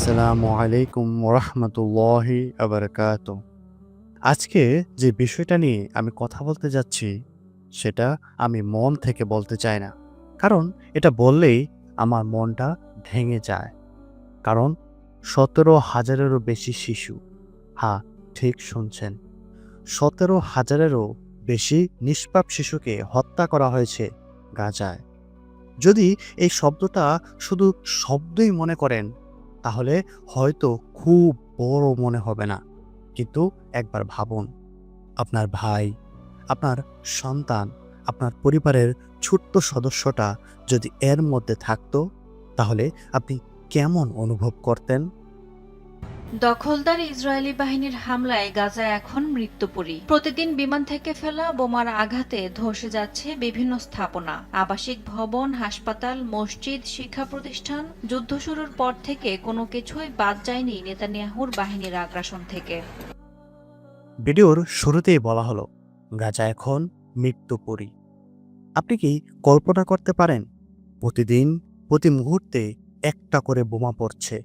আসসালামু আলাইকুম ওরহমতুল্লাহি আবরকাত। আজকে যে বিষয়টা নিয়ে আমি কথা বলতে যাচ্ছি, সেটা আমি মন থেকে বলতে চাই না। কারণ এটা বললেই আমার মনটা ভেঙে যায়। কারণ সতেরো হাজারেরও বেশি শিশু হ্যাঁ ঠিক শুনছেন। সতেরো হাজারেরও বেশি নিষ্পাপ শিশুকে হত্যা করা হয়েছে গাজায়। যদি এই শব্দটা শুধু শব্দই মনে করেন তাহলে হয়তো খুব বড় মনে হবে না। কিন্তু একবার ভাবুন, আপনার ভাই, আপনার সন্তান, আপনার পরিবারের ছোট্ট সদস্যটা যদি এর মধ্যে থাকতো, তাহলে আপনি কেমন অনুভব করতেন? দখলদার ইসরায়েলি বাহিনীর হামলায় গাজা এখন মৃত্যুপুরী। প্রতিদিন বিমান থেকে ফেলা বোমার আঘাতে ধসে যাচ্ছে বিভিন্ন স্থাপনা। আবাসিক ভবন, হাসপাতাল, মসজিদ, শিক্ষা প্রতিষ্ঠান, যুদ্ধ শুরুর পর থেকে কোনো কিছুই বাদ যায়নি নেতানিয়াহুর বাহিনীর আগ্রাসন থেকে। ভিডিওর শুরুতেই বলা হলো, গাজা এখন মৃত্যুপুরী। আপনি কি কল্পনা করতে পারেন, প্রতিদিন, প্রতি মুহূর্তে একটা করে বোমা পড়ছে,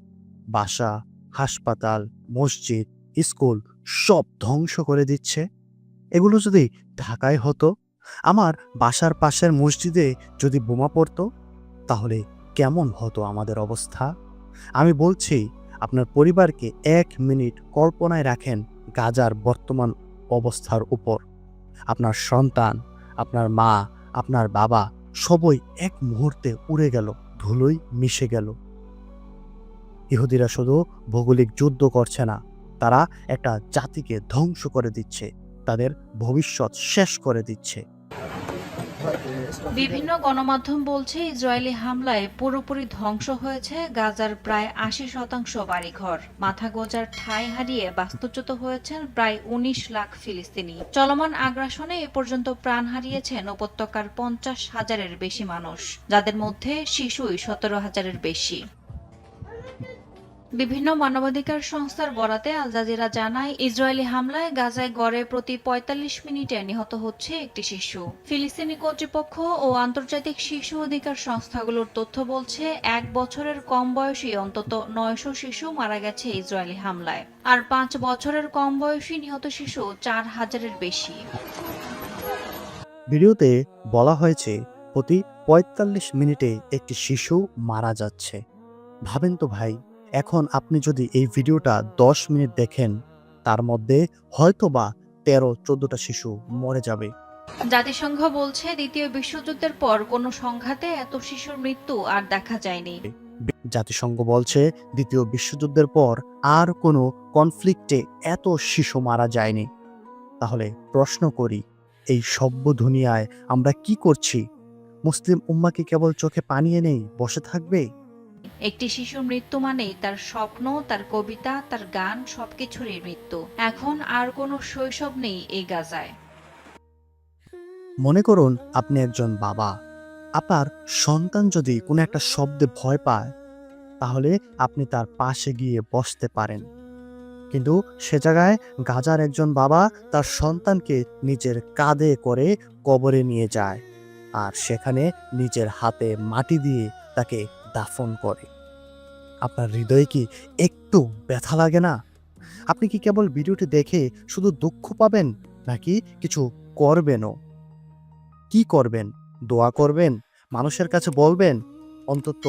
বাসা হাসপাতাল, মসজিদ, স্কুল সব ধ্বংস করে দিচ্ছে। এগুলো যদি ঢাকায় হতো, আমার বাসার পাশের মসজিদে যদি বোমা পড়তো, তাহলে কেমন হতো আমাদের অবস্থা? আমি বলছি, আপনার পরিবারকে এক মিনিট কল্পনায় রাখেন গাজার বর্তমান অবস্থার উপর। আপনার সন্তান, আপনার মা, আপনার বাবা সবই এক মুহূর্তে উড়ে গেল ধুলোই মিশে গেল। ইহুদিরা শুধু ভৌগোলিক যুদ্ধ করছে না, তারা একটা জাতিকে ধ্বংস করে দিচ্ছে, তাদের ভবিষ্যৎ শেষ করে দিচ্ছে। বিভিন্ন গণমাধ্যম বলছে ইসরায়েলি হামলায় পুরোপুরি ধ্বংস হয়েছে গাজার প্রায় আশি শতাংশ বাড়িঘর। মাথা গোজার ঠাঁই হারিয়ে বাস্তুচ্যুত হয়েছেন প্রায় উনিশ লাখ ফিলিস্তিনি। চলমান আগ্রাসনে এ পর্যন্ত প্রাণ হারিয়েছেন উপত্যকার পঞ্চাশ হাজারের বেশি মানুষ, যাদের মধ্যে শিশুই সতেরো হাজারের বেশি। বিভিন্ন মানবাধিকার সংস্থার বরাতে আল জাজিরা জানায়, ইসরায়েলি হামলায় গাজায় গড়ে প্রতি ৪৫ মিনিটে নিহত হচ্ছে একটি শিশু। ফিলিস্তিনি কর্তৃপক্ষ ও আন্তর্জাতিক শিশু অধিকার সংস্থাগুলোর তথ্য বলছে, এক বছরের কম বয়সী অন্তত নয়শো শিশু মারা গেছে ইসরায়েলি হামলায়। আর পাঁচ বছরের কম বয়সী নিহত শিশু চার হাজারের বেশি। ভিডিওতে বলা হয়েছে, প্রতি ৪৫ মিনিটে একটি শিশু মারা যাচ্ছে। ভাবেন তো ভাই এখন আপনি যদি এই ভিডিওটা দশ মিনিট দেখেন তার মধ্যে হয়তো বা তেরো চোদ্দটা শিশু মরে যাবে। জাতিসংঘ বলছে দ্বিতীয় বিশ্বযুদ্ধের পর কোনো সংঘাতে এত শিশুর মৃত্যু আর দেখা যায়নি। জাতিসংঘ বলছে দ্বিতীয় বিশ্বযুদ্ধের পর আর কোনো কনফ্লিক্টে এত শিশু মারা যায়নি। তাহলে প্রশ্ন করি এই সভ্য দুনিয়ায় আমরা কি করছি? মুসলিম উম্মা কি কেবল চোখে পানিয়ে নেই বসে থাকবে? একটি শিশুর মৃত্যু মানেই তার স্বপ্ন, তার কবিতা, তার গান, সবকিছুরই মৃত্যু। এখন আর কোনো শৈশব নেই এই গাজায়। মনে করুন, আপনি একজন বাবা। আপনার সন্তান যদি কোনো একটা শব্দে ভয় পায়, তাহলে আপনি তার পাশে গিয়ে বসতে পারেন। কিন্তু সে জায়গায় গাজার একজন বাবা তার সন্তানকে নিজের কাঁধে করে কবরে নিয়ে যায়। আর সেখানে নিজের হাতে মাটি দিয়ে তাকে দাফন করে। আপনার হৃদয়ে কি একটু ব্যথা লাগে না? আপনি কি কেবল ভিডিওটি দেখে শুধু দুঃখ পাবেন, নাকি কিছু করবেনও? কি করবেন? দোয়া করবেন? মানুষের কাছে বলবেন? অন্তত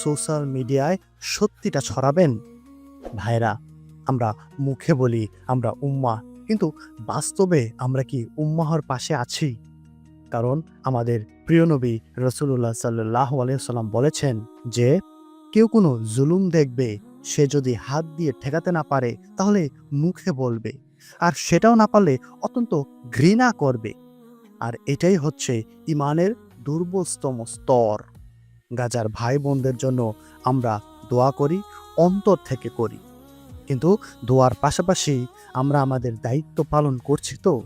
সোশ্যাল মিডিয়ায় সত্যিটা ছড়াবেন? ভাইরা, আমরা মুখে বলি আমরা উম্মা কিন্তু বাস্তবে আমরা কি উম্মাহর পাশে আছি? কারণ আমাদের প্রিয় নবী রসুল্লাহ সাল্লাহ আলিয়াল্লাম বলেছেন যে, কেউ কোনো জুলুম দেখবে, সে যদি হাত দিয়ে ঠেকাতে না পারে, তাহলে মুখে বলবে। আর সেটাও না পারলে অত্যন্ত ঘৃণা করবে। আর এটাই হচ্ছে ইমানের দুর্বলতম স্তর। গাজার ভাই বোনদের জন্য আমরা দোয়া করি, অন্তর থেকে করি। কিন্তু দোয়ার পাশাপাশি আমরা আমাদের দায়িত্ব পালন করছি তো।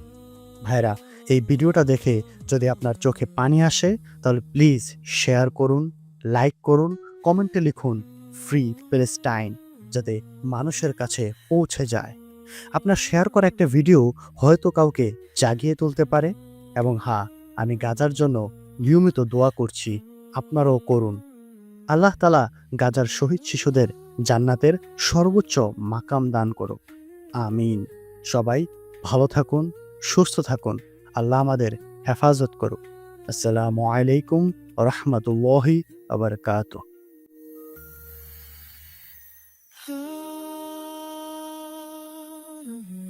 ভাইরা এই ভিডিওটা দেখে যদি আপনার চোখে পানি আসে, তাহলে প্লিজ শেয়ার করুন লাইক করুন কমেন্টে লিখুন ফ্রি প্যালেস্টাইন যাতে মানুষের কাছে পৌঁছে যায়। আপনার শেয়ার করা একটা ভিডিও হয়তো কাউকে জাগিয়ে তুলতে পারে এবং হ্যাঁ আমি গাজার জন্য নিয়মিত দোয়া করছি, আপনারাও করুন। আল্লাহ তালা গাজার শহীদ শিশুদের জান্নাতের সর্বোচ্চ মাকাম দান করুক। আমিন। সবাই ভালো থাকুন, সুস্থ থাকুন। আল্লাহ আমাদের হেফাজত করুক আসসালামু আলাইকুম রহমতুল্লাহি আবরকাতুহ Hmm.